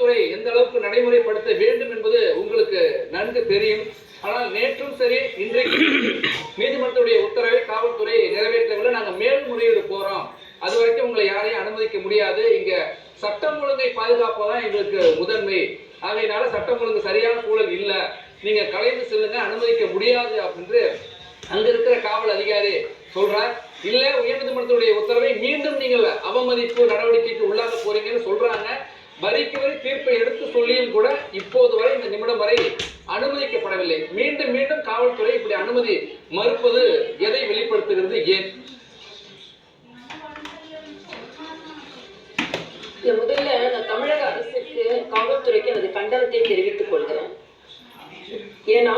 காவல்துறை எந்த அளவுக்கு நடைமுறைப்படுத்த வேண்டும் என்பது உங்களுக்கு நன்கு தெரியும். ஆனால் நேற்றும் சரி இன்றைக்கு நீதிமன்றத்துடைய உத்தரவை காவல்துறை நிறைவேற்றவில்லை நாங்கள் மேல்முறையீடு போறோம். அது வரைக்கும் உங்களை யாரையும் அனுமதிக்க முடியாது. இங்க சட்டம் ஒழுங்கை பாதுகாப்பதான் எங்களுக்கு முதன்மை. ஆகையினால சட்டம் ஒழுங்கு சரியான சூழல் இல்லை. நீங்க கலைந்து செல்லுங்க. அனுமதிக்க முடியாது அப்படின்னு அங்க இருக்கிற காவல் அதிகாரி சொல்றார். இல்ல உயர்நீதிமன்றத்துடைய உத்தரவை மீண்டும் நீங்கள் அவமதிப்பு நடவடிக்கைக்கு உள்ளாக போறீங்கன்னு சொல்றாங்க. வரிக்கு வரி தீர்ப்பை எடுத்து சொல்லியும் கூட இப்போது வரை இந்த நிமிடம் வரை அனுமதிக்கப்படவில்லை. மீண்டும் மீண்டும் காவல்துறை இப்படி அனுமதி மறுப்பது எதை வெளிப்படுத்துகிறது ஏன்? இல்ல, முதல்ல நான் தமிழக அரசுக்கு காவல்துறைக்கு எனது கண்டனத்தை தெரிவித்துக் கொள்கிறேன். ஏன்னா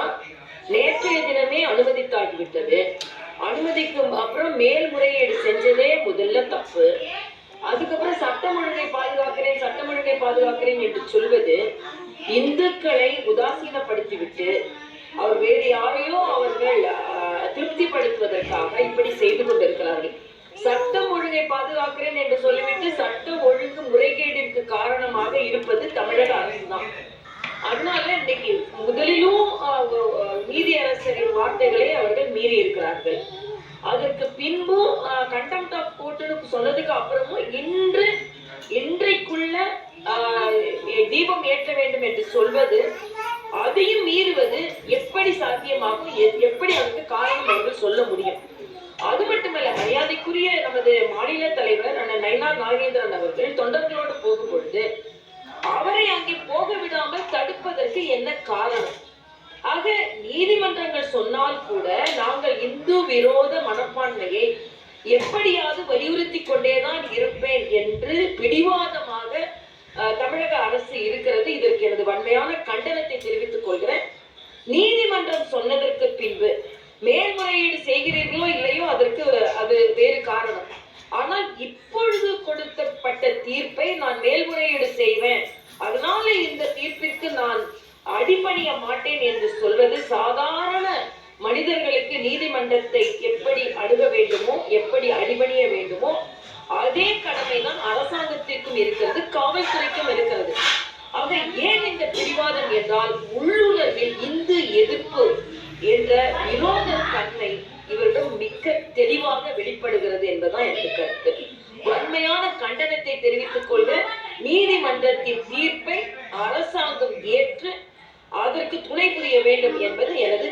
நேற்றைய தினமே அனுமதித்தாகிவிட்டது. அனுமதிக்கும் அப்புறம் மேல்முறையீடு செஞ்சதே முதல்ல தப்பு. அதுக்கப்புறம் சட்டம் ஒழுங்கை பாதுகாக்கிறேன் சட்டம் ஒழுங்கை பாதுகாக்கிறேன் என்று சொல்வது இந்துக்களை உதாசீனப்படுத்திவிட்டு அவர் வேறு யாரையோ அவர்கள் திருப்திப்படுத்துவதற்காக இப்படி செய்து கொண்டிருக்கிறார்கள். சட்டம் ஒழுங்கை பாதுகாக்கிறேன் என்று சொல்லிவிட்டு சட்ட ஒழுங்கு முறைகேடிற்கு காரணமாக இருப்பது தமிழக அரசு தான் அதனால இன்னைக்கு முதலிலும் நீதி அரசரின் வார்த்தைகளை அவர்கள் மீறி இருக்கிறார்கள் அதற்கு பின்பும் கண்டெம்ட் ஆஃப் கோர்ட்டுன்னு சொன்னதுக்கு அப்புறமும் இன்று இன்றைக்குள்ள தீபம் ஏற்ற வேண்டும் என்று சொல்வது அதையும் மீறுவது எப்படி சாத்தியமாகும் எப்படி அதுக்கு காரணம் என்று சொல்ல முடியும். அது மட்டுமல்ல மரியாதைக்குரிய நமது மாநில தலைவர் அண்ணன் நயினார் நாகேந்திரன் அவர்கள் தொண்டர்களோடு போகும் பொழுது அவரை அங்கே போக விடாமல் தடுப்பதற்கு என்ன காரணம்? ஆக நீதிமன்றங்கள் சொன்னால் கூட நாங்கள் இந்து விரோத மனப்பான்மையை எப்படியாவது வலியுறுத்தி கொண்டேதான் இருப்பேன் என்று பிடிவாதமாக அஹ், தமிழக அரசு இருக்கிறது. இதற்கு எனது வன்மையான கண்டனத்தை தெரிவித்துக் கொள்கிறேன். நீதிமன்றம் சொன்னதற்கு பின்பு மேல்முறையீடு செய்கிறீர்களோ இல்லையோ அதற்கு அது வேறு காரணம். ஆனால் இப்பொழுது கொடுக்கப்பட்ட தீர்ப்பை நான் மேல்முறையீடு செய்வேன். அதனால இந்த தீர்ப்பிற்கு நான் அடிபணிய மாட்டேன் என்று சொல்வது சாதாரண மனிதர்களுக்கு நீதிமன்றத்தை எப்படி அணுக வேண்டுமோ எப்படி அடிபணிய வேண்டுமோ அதே கடமை தான் அரசாங்கத்திற்கும் இருக்கிறது காவல்துறைக்கும் இருக்கிறது. ஆக ஏன் இந்த பிடிவாதம் என்றால் உள்ளுணர்வில் இந்து எதிர்ப்பு என்ற விரோத தன்மை இவரிடம் மிக்க தெளிவாக வெளிப்படுகிறது என்பதுதான் எனக்கு கருத்து. வன்மையான கண்டனத்தை தெரிவித்துக் கொள்ள நீதிமன்றத்தின் தீர்ப்பை அரசாங்கம் ஏற்று அதற்கு துணை புரிய வேண்டும் என்பது எனது